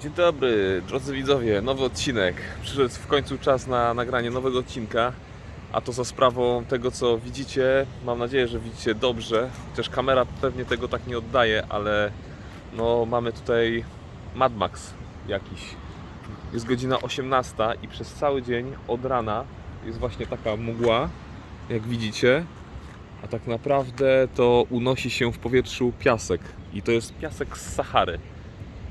Dzień dobry, drodzy widzowie, nowy odcinek. Przyszedł w końcu czas na nagranie nowego odcinka, a to za sprawą tego, co widzicie. Mam nadzieję, że widzicie dobrze, chociaż kamera pewnie tego tak nie oddaje, ale no mamy tutaj Mad Max jakiś. Jest godzina 18 i przez cały dzień od rana jest właśnie taka mgła, jak widzicie, a tak naprawdę to unosi się w powietrzu piasek i to jest piasek z Sahary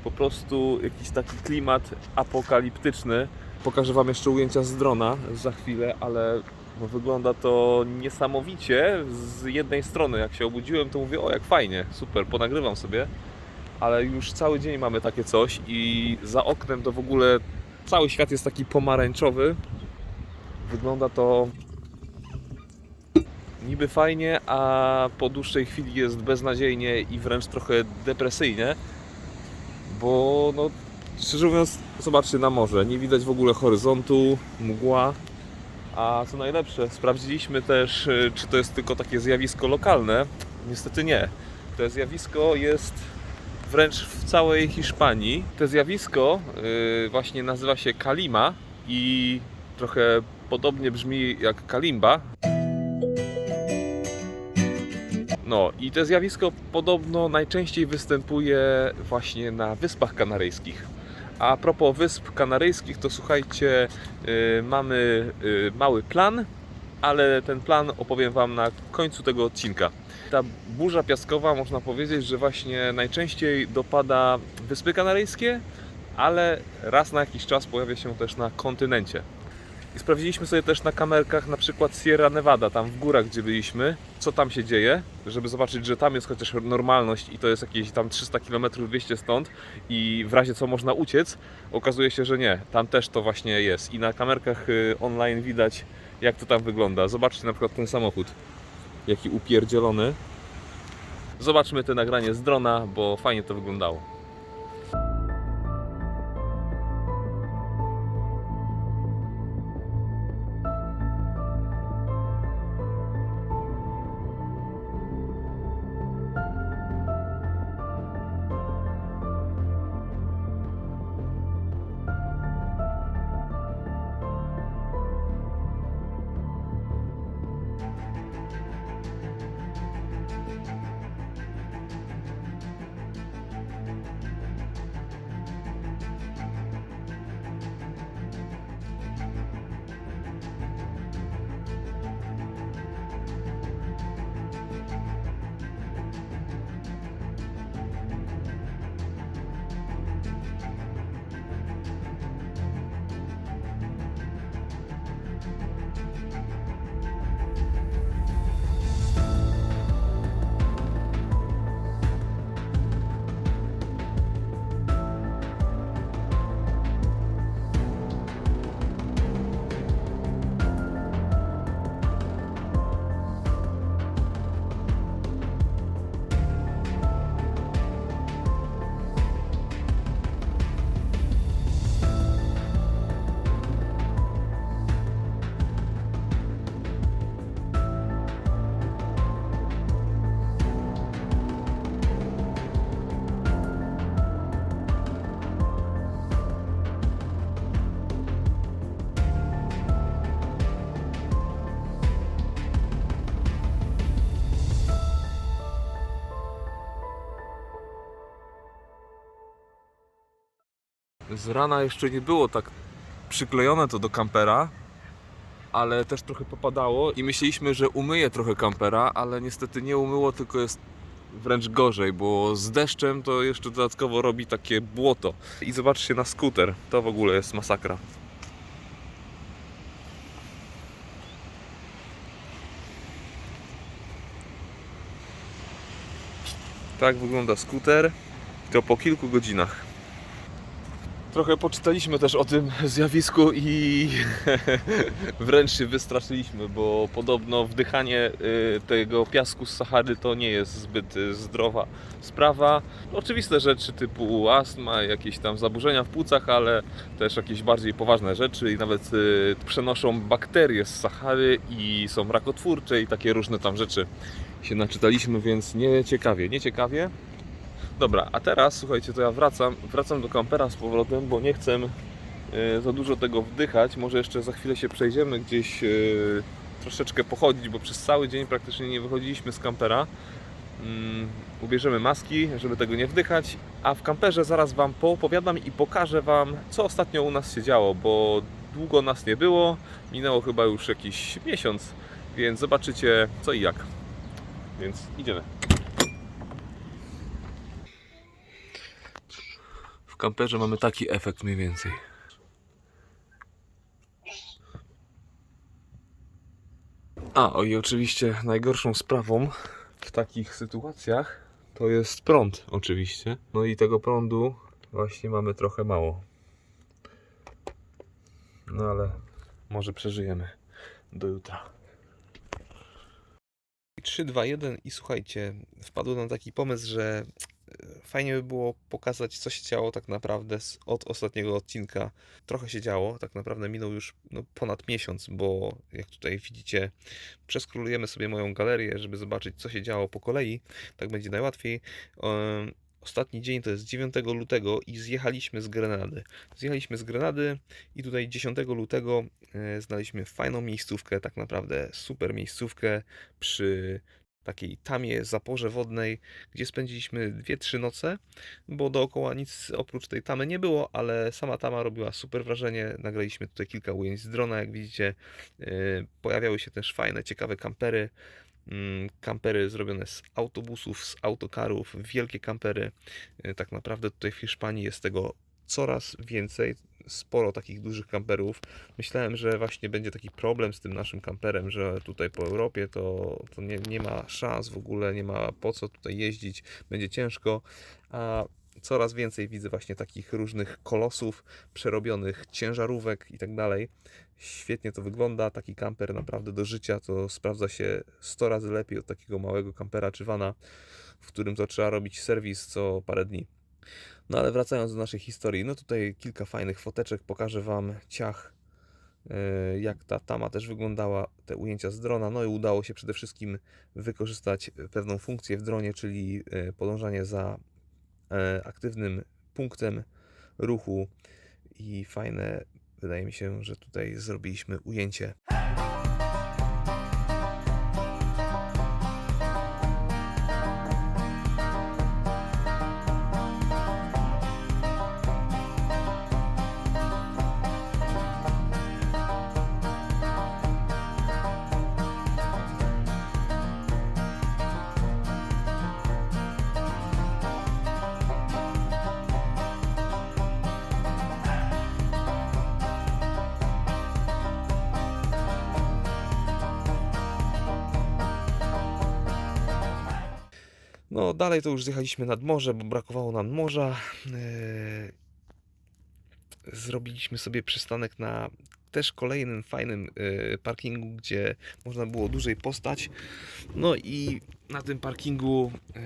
po prostu jakiś taki klimat apokaliptyczny. Pokażę Wam jeszcze ujęcia z drona za chwilę, ale no wygląda to niesamowicie. Z jednej strony, jak się obudziłem, to mówię, o jak fajnie, super, ponagrywam sobie, ale już cały dzień mamy takie coś i za oknem to w ogóle cały świat jest taki pomarańczowy. Wygląda to niby fajnie, a po dłuższej chwili jest beznadziejnie i wręcz trochę depresyjnie bo no szczerze mówiąc, zobaczcie na morze, nie widać w ogóle horyzontu, mgła, a co najlepsze, sprawdziliśmy też, y, czy to jest tylko takie zjawisko lokalne. Niestety nie. To zjawisko jest wręcz w całej Hiszpanii. To zjawisko y, właśnie nazywa się Kalima i trochę podobnie brzmi jak Kalimba, no i to zjawisko podobno najczęściej występuje właśnie na Wyspach Kanaryjskich. A propos Wysp Kanaryjskich, to słuchajcie, y, mamy y, mały plan, ale ten plan opowiem Wam na końcu tego odcinka. Ta burza piaskowa, można powiedzieć, że właśnie najczęściej dopada Wyspy Kanaryjskie, ale raz na jakiś czas pojawia się też na kontynencie. I sprawdziliśmy sobie też na kamerkach na przykład Sierra Nevada, tam w górach gdzie byliśmy, co tam się dzieje, żeby zobaczyć, że tam jest chociaż normalność i to jest jakieś tam 300 km 200 stąd i w razie co można uciec, okazuje się, że nie, tam też to właśnie jest i na kamerkach y, online widać jak to tam wygląda. Zobaczcie na przykład ten samochód, jaki upierdzielony. Zobaczmy te nagranie z drona, bo fajnie to wyglądało. Z rana jeszcze nie było tak przyklejone to do kampera, ale też trochę popadało i myśleliśmy, że umyje trochę kampera, ale niestety nie umyło, tylko jest wręcz gorzej, bo z deszczem to jeszcze dodatkowo robi takie błoto. I zobaczcie na skuter, to w ogóle jest masakra. Tak wygląda skuter. To po kilku godzinach. Trochę poczytaliśmy też o tym zjawisku i wręcz się wystraszyliśmy, bo podobno wdychanie y, tego piasku z Sahary to nie jest zbyt y, zdrowa sprawa. Oczywiste rzeczy typu astma, jakieś tam zaburzenia w płucach, ale też jakieś bardziej poważne rzeczy i nawet y, przenoszą bakterie z Sahary i są rakotwórcze i takie różne tam rzeczy się naczytaliśmy, więc nie ciekawie, nie ciekawie. Dobra, a teraz słuchajcie, to ja wracam, wracam do kampera z powrotem, bo nie chcę e, za dużo tego wdychać. Może jeszcze za chwilę się przejdziemy gdzieś e, troszeczkę pochodzić, bo przez cały dzień praktycznie nie wychodziliśmy z kampera. Mm, ubierzemy maski, żeby tego nie wdychać, a w kamperze zaraz Wam poopowiadam i pokażę Wam, co ostatnio u nas się działo, bo długo nas nie było, minęło chyba już jakiś miesiąc, więc zobaczycie co i jak. Więc idziemy. W kamperze mamy taki efekt mniej więcej. A, o i oczywiście najgorszą sprawą w takich sytuacjach to jest prąd, oczywiście. No i tego prądu właśnie mamy trochę mało. No ale może przeżyjemy do jutra. 3, 2, 1 i słuchajcie, wpadł nam taki pomysł, że fajnie by było pokazać, co się działo tak naprawdę od ostatniego odcinka. Trochę się działo, tak naprawdę minął już no, ponad miesiąc, bo jak tutaj widzicie, przeskrolujemy sobie moją galerię, żeby zobaczyć, co się działo po kolei. Tak będzie najłatwiej. Ostatni dzień to jest 9 lutego i zjechaliśmy z Grenady. Zjechaliśmy z Grenady i tutaj 10 lutego e, znaleźliśmy fajną miejscówkę, tak naprawdę super miejscówkę przy takiej tamie, zaporze wodnej, gdzie spędziliśmy 2-3 noce, bo dookoła nic oprócz tej tamy nie było, ale sama tama robiła super wrażenie. Nagraliśmy tutaj kilka ujęć z drona, jak widzicie. E, Pojawiały się też fajne, ciekawe kampery. Mm, Kampery zrobione z autobusów, z autokarów, wielkie kampery. E, Tak naprawdę tutaj w Hiszpanii jest tego coraz więcej, sporo takich dużych kamperów. Myślałem, że właśnie będzie taki problem z tym naszym kamperem, że tutaj po Europie to, to nie, nie ma szans w ogóle, nie ma po co tutaj jeździć, będzie ciężko, a coraz więcej widzę właśnie takich różnych kolosów, przerobionych ciężarówek i tak dalej. Świetnie to wygląda, taki kamper naprawdę do życia to sprawdza się 100 razy lepiej od takiego małego kampera czy vana, w którym to trzeba robić serwis co parę dni. No ale wracając do naszej historii, no tutaj kilka fajnych foteczek, pokażę Wam ciach, e, jak ta tama też wyglądała, te ujęcia z drona, no i udało się przede wszystkim wykorzystać pewną funkcję w dronie, czyli e, podążanie za e, aktywnym punktem ruchu i fajne, wydaje mi się, że tutaj zrobiliśmy ujęcie. No, dalej to już zjechaliśmy nad morze, bo brakowało nam morza. Eee, Zrobiliśmy sobie przystanek na też kolejnym fajnym e, parkingu, gdzie można było dłużej postać. No i na tym parkingu e,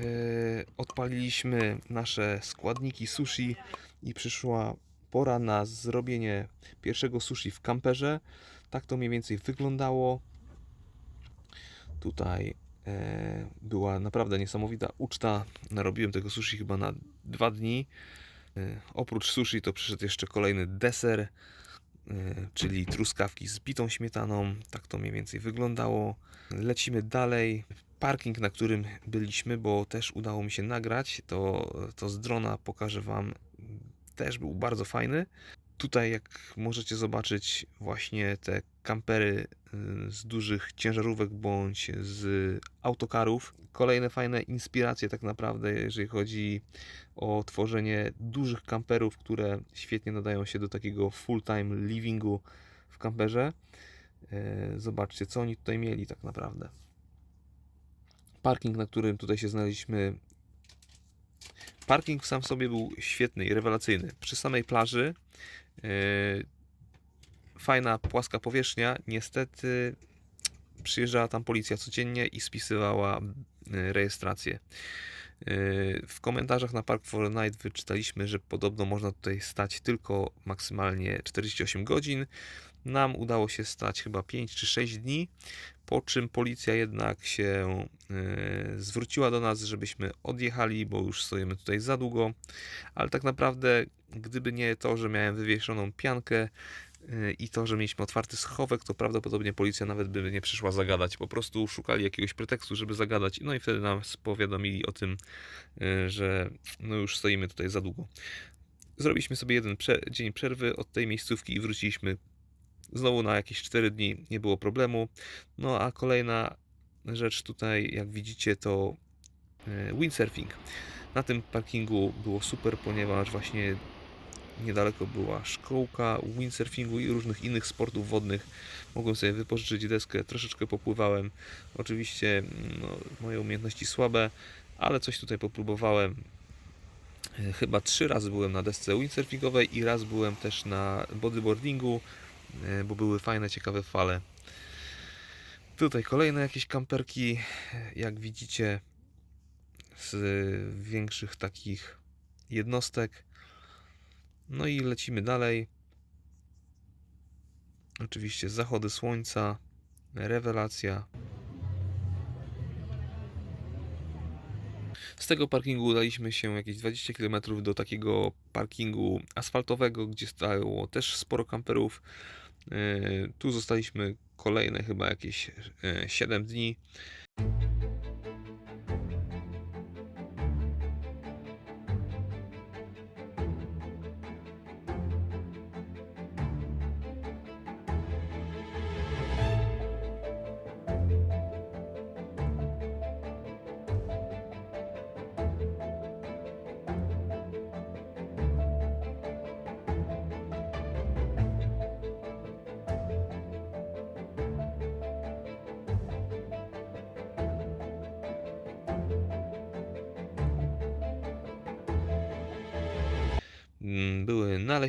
odpaliliśmy nasze składniki sushi i przyszła pora na zrobienie pierwszego sushi w kamperze. Tak to mniej więcej wyglądało. Tutaj e, była naprawdę niesamowita uczta. Narobiłem tego sushi chyba na dwa dni. E, oprócz sushi to przyszedł jeszcze kolejny deser, e, czyli truskawki z bitą śmietaną. Tak to mniej więcej wyglądało. Lecimy dalej. Parking, na którym byliśmy, bo też udało mi się nagrać, to, to z drona pokażę Wam, też był bardzo fajny. Tutaj, jak możecie zobaczyć, właśnie te kampery y, z dużych ciężarówek bądź z autokarów. Kolejne fajne inspiracje, tak naprawdę, jeżeli chodzi o tworzenie dużych kamperów, które świetnie nadają się do takiego full-time livingu w kamperze. E, Zobaczcie, co oni tutaj mieli, tak naprawdę. Parking, na którym tutaj się znaleźliśmy. Parking sam w sobie był świetny i rewelacyjny. Przy samej plaży fajna, płaska powierzchnia. Niestety przyjeżdżała tam policja codziennie i spisywała e, rejestrację. E, W komentarzach na Park for Night wyczytaliśmy, że podobno można tutaj stać tylko maksymalnie 48 godzin. Nam udało się stać chyba 5 czy 6 dni. Po czym policja jednak się e, zwróciła do nas, żebyśmy odjechali, bo już stoimy tutaj za długo. Ale tak naprawdę, gdyby nie to, że miałem wywieszoną piankę e, i to, że mieliśmy otwarty schowek, to prawdopodobnie policja nawet by nie przyszła zagadać. Po prostu szukali jakiegoś pretekstu, żeby zagadać, no i wtedy nas powiadomili o tym, e, że no już stoimy tutaj za długo. Zrobiliśmy sobie jeden prze- dzień przerwy od tej miejscówki i wróciliśmy znowu na jakieś 4 dni, nie było problemu. No a kolejna rzecz tutaj, jak widzicie, to e, windsurfing. Na tym parkingu było super, ponieważ właśnie niedaleko była szkołka windsurfingu i różnych innych sportów wodnych. Mogłem sobie wypożyczyć deskę, troszeczkę popływałem. Oczywiście no, moje umiejętności słabe, ale coś tutaj popróbowałem. E, Chyba trzy razy byłem na desce windsurfingowej i raz byłem też na bodyboardingu, bo były fajne, ciekawe fale. Tutaj kolejne jakieś kamperki, jak widzicie, z większych takich jednostek. No i lecimy dalej. Oczywiście zachody słońca, rewelacja. Z tego parkingu udaliśmy się jakieś 20 km do takiego parkingu asfaltowego, gdzie stało też sporo kamperów. Yy, Tu zostaliśmy kolejne chyba jakieś yy, 7 dni.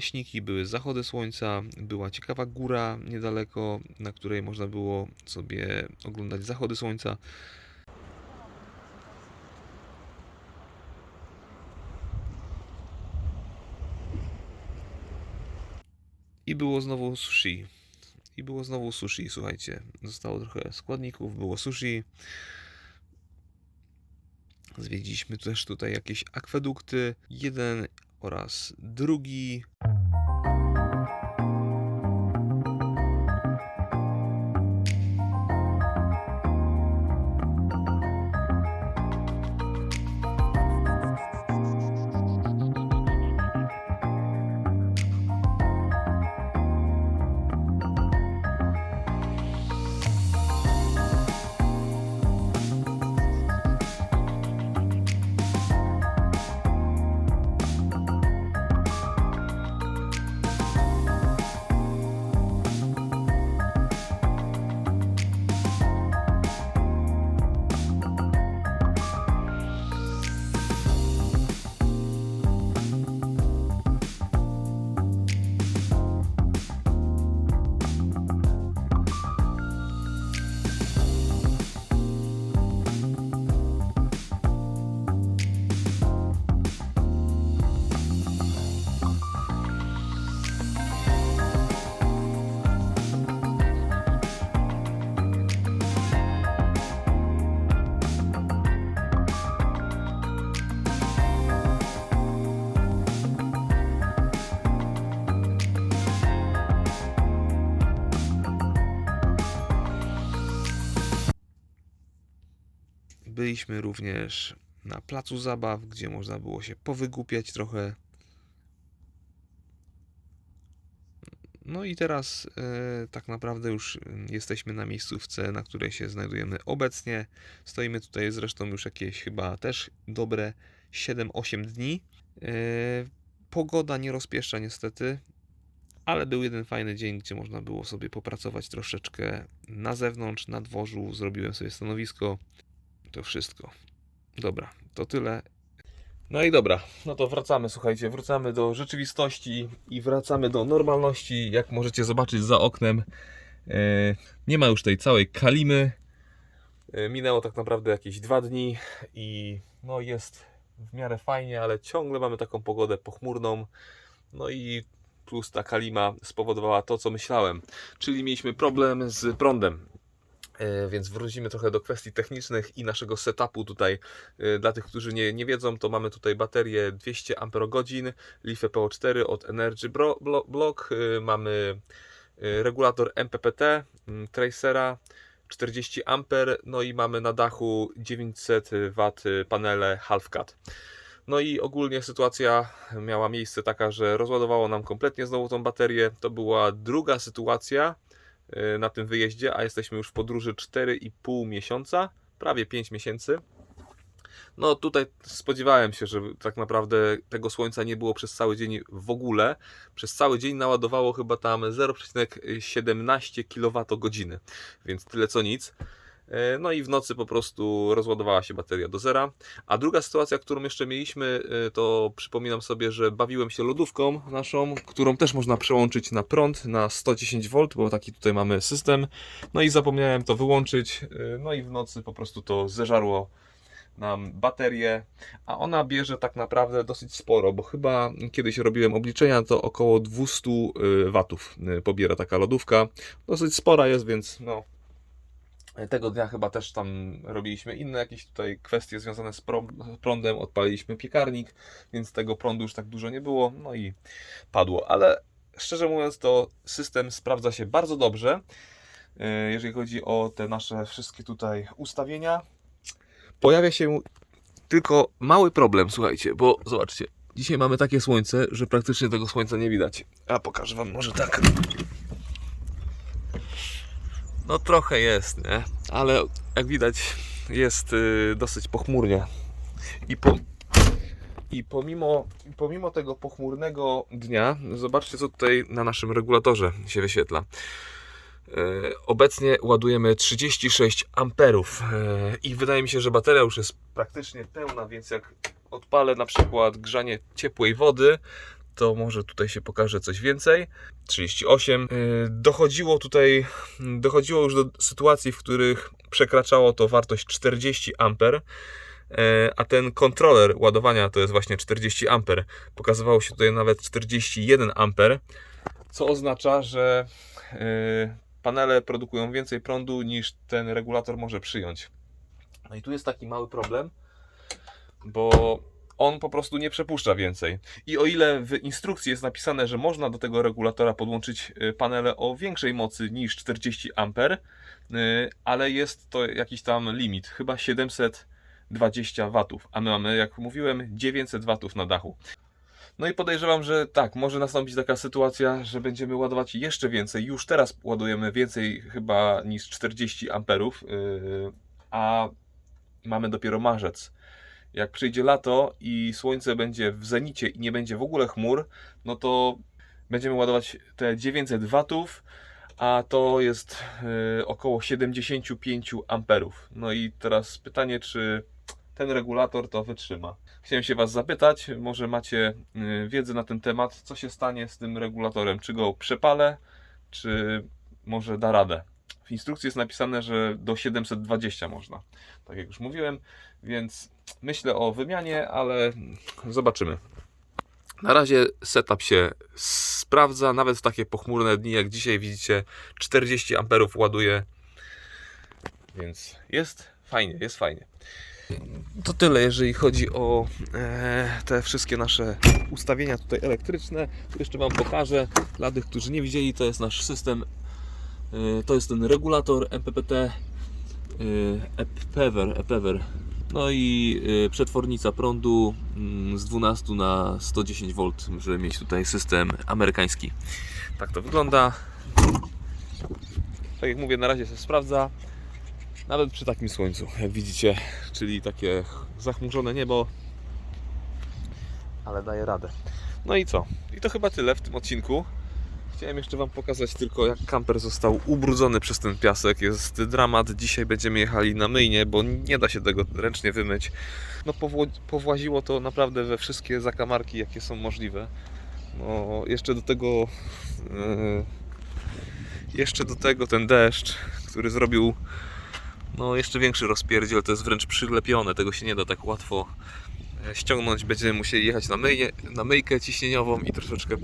Były naleśniki, były zachody słońca, była ciekawa góra niedaleko, na której można było sobie oglądać zachody słońca. I było znowu sushi. I było znowu sushi, słuchajcie. Zostało trochę składników, było sushi. Zwiedziliśmy też tutaj jakieś akwedukty. Jeden oraz drugi. Byliśmy również na placu zabaw, gdzie można było się powygłupiać trochę. No i teraz e, tak naprawdę już jesteśmy na miejscówce, na której się znajdujemy obecnie. Stoimy tutaj zresztą już jakieś chyba też dobre 7-8 dni. E, pogoda nie rozpieszcza niestety, ale był jeden fajny dzień, gdzie można było sobie popracować troszeczkę na zewnątrz, na dworzu. Zrobiłem sobie stanowisko. To wszystko. Dobra, to tyle. No i dobra, no to wracamy, słuchajcie, wracamy do rzeczywistości i wracamy do normalności. Jak możecie zobaczyć za oknem, e, nie ma już tej całej kalimy. E, Minęło tak naprawdę jakieś dwa dni i no jest w miarę fajnie, ale ciągle mamy taką pogodę pochmurną. No i plus ta kalima spowodowała to, co myślałem, czyli mieliśmy problem z prądem. E, Więc wrócimy trochę do kwestii technicznych i naszego setupu tutaj. E, Dla tych, którzy nie, nie wiedzą, to mamy tutaj baterię 200 Ah, LiFe PO4 od Energy Block. E, Mamy regulator MPPT, mm, Tracera 40 A, no i mamy na dachu 900 W panele Half Cut. No i ogólnie sytuacja miała miejsce taka, że rozładowało nam kompletnie znowu tą baterię. To była druga sytuacja na tym wyjeździe, a jesteśmy już w podróży 4,5 miesiąca, prawie 5 miesięcy. No tutaj spodziewałem się, że tak naprawdę tego słońca nie było przez cały dzień w ogóle. Przez cały dzień naładowało chyba tam 0,17 kWh, więc tyle co nic. E, No i w nocy po prostu rozładowała się bateria do zera. A druga sytuacja, którą jeszcze mieliśmy, e, to przypominam sobie, że bawiłem się lodówką naszą, którą też można przełączyć na prąd na 110 V, bo taki tutaj mamy system. No i zapomniałem to wyłączyć. e, No i w nocy po prostu to zeżarło nam baterię, a ona bierze tak naprawdę dosyć sporo, bo chyba kiedyś robiłem obliczenia, to około 200 watów pobiera taka lodówka. Dosyć spora jest, więc no, tego dnia chyba też tam robiliśmy inne jakieś tutaj kwestie związane z prą- prądem, odpaliliśmy piekarnik, więc tego prądu już tak dużo nie było, no i padło, ale szczerze mówiąc to system sprawdza się bardzo dobrze, y, jeżeli chodzi o te nasze wszystkie tutaj ustawienia. Pojawia się tylko mały problem, słuchajcie, bo zobaczcie, dzisiaj mamy takie słońce, że praktycznie tego słońca nie widać. A pokażę Wam może tak. No trochę jest, nie? Ale jak widać jest y, dosyć pochmurnie. I, po, I pomimo, pomimo tego pochmurnego dnia, zobaczcie co tutaj na naszym regulatorze się wyświetla. E, Obecnie ładujemy 36 amperów e, i wydaje mi się, że bateria już jest praktycznie pełna, więc jak odpalę na przykład grzanie ciepłej wody, to może tutaj się pokaże coś więcej. 38. E, Dochodziło tutaj, dochodziło już do sytuacji, w których przekraczało to wartość 40 amper. E, A ten kontroler ładowania to jest właśnie 40 amper. Pokazywało się tutaj nawet 41 amper, co oznacza, że e, panele produkują więcej prądu niż ten regulator może przyjąć. No i tu jest taki mały problem, bo on po prostu nie przepuszcza więcej. I o ile w instrukcji jest napisane, że można do tego regulatora podłączyć y, panele o większej mocy niż 40 A, y, ale jest to jakiś tam limit, chyba 720 W, a my mamy, jak mówiłem, 900 W na dachu. No i podejrzewam, że tak, może nastąpić taka sytuacja, że będziemy ładować jeszcze więcej. Już teraz ładujemy więcej chyba niż 40 amperów, yy, a mamy dopiero marzec. Jak przyjdzie lato i słońce będzie w zenicie i nie będzie w ogóle chmur, no to będziemy ładować te 900 watów, a to jest yy, około 75 amperów. No i teraz pytanie, czy ten regulator to wytrzyma. Chciałem się Was zapytać, może macie y, wiedzę na ten temat, co się stanie z tym regulatorem? Czy go przepalę, czy może da radę? Instrukcji jest napisane, że do 720 można, tak jak już mówiłem, więc myślę o wymianie, ale zobaczymy. Na razie setup się sprawdza, nawet w takie pochmurne dni jak dzisiaj widzicie 40 amperów ładuje, więc jest fajnie, jest fajnie. To tyle, jeżeli chodzi o e, te wszystkie nasze ustawienia tutaj elektryczne. Tu jeszcze Wam pokażę. Dla tych, którzy nie widzieli, to jest nasz system. E, to jest ten regulator MPPT e, EPEVER, EPEVER. No i e, przetwornica prądu mm, z 12 na 110 V, żeby mieć tutaj system amerykański. Tak to wygląda. Tak jak mówię, na razie się sprawdza. Nawet przy takim słońcu, jak widzicie, czyli takie zachmurzone niebo, ale daje radę. No i co? I to chyba tyle w tym odcinku. Chciałem jeszcze Wam pokazać tylko, jak kamper został ubrudzony przez ten piasek. Jest dramat. Dzisiaj będziemy jechali na myjnie, bo nie da się tego ręcznie wymyć. No, powłaziło to naprawdę we wszystkie zakamarki, jakie są możliwe. No, jeszcze do tego. Yy, jeszcze do tego ten deszcz, który zrobił no jeszcze większy rozpierdziel, to jest wręcz przylepione, tego się nie da tak łatwo e, ściągnąć. Będziemy musieli jechać na, myjnie, na myjkę ciśnieniową i troszeczkę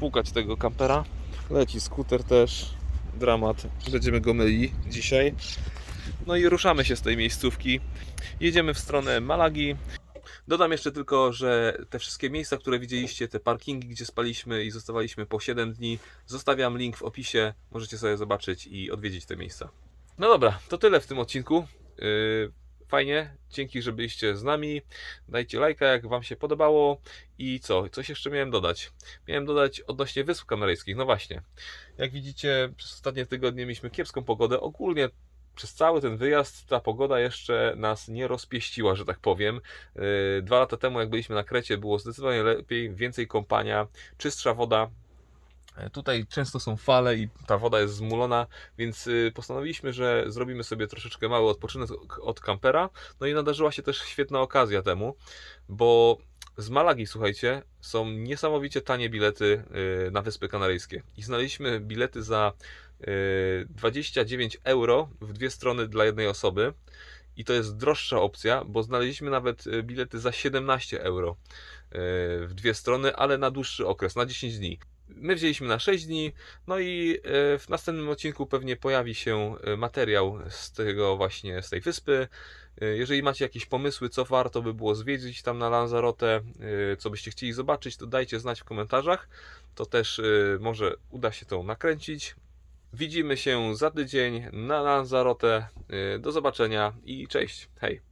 popłukać tego kampera. Leci skuter też, dramat. Będziemy go myli dzisiaj. No i ruszamy się z tej miejscówki. Jedziemy w stronę Malagi. Dodam jeszcze tylko, że te wszystkie miejsca, które widzieliście, te parkingi, gdzie spaliśmy i zostawaliśmy po 7 dni, zostawiam link w opisie. Możecie sobie zobaczyć i odwiedzić te miejsca. No dobra, to tyle w tym odcinku. Yy, Fajnie, dzięki, że byliście z nami. Dajcie lajka, jak Wam się podobało. I co? Coś jeszcze miałem dodać? Miałem dodać odnośnie Wysp Kanaryjskich. No właśnie, jak widzicie, przez ostatnie tygodnie mieliśmy kiepską pogodę. Ogólnie przez cały ten wyjazd ta pogoda jeszcze nas nie rozpieściła, że tak powiem. Yy, Dwa lata temu, jak byliśmy na Krecie, było zdecydowanie lepiej, więcej kąpania, czystsza woda. E, Tutaj często są fale i ta woda jest zmulona, więc y, postanowiliśmy, że zrobimy sobie troszeczkę mały odpoczynek od kampera. No i nadarzyła się też świetna okazja temu, bo z Malagi, słuchajcie, są niesamowicie tanie bilety y, na Wyspy Kanaryjskie. I znaleźliśmy bilety za y, 29 euro w dwie strony dla jednej osoby. I to jest droższa opcja, bo znaleźliśmy nawet y, bilety za 17 euro y, w dwie strony, ale na dłuższy okres, na 10 dni. My wzięliśmy na 6 dni, no i e, w następnym odcinku pewnie pojawi się e, materiał z tego właśnie, z tej wyspy. E, Jeżeli macie jakieś pomysły, co warto by było zwiedzić tam na Lanzarote, co byście chcieli zobaczyć, to dajcie znać w komentarzach. To też może uda się to nakręcić. Widzimy się za tydzień na Lanzarote. Do zobaczenia i cześć. Hej.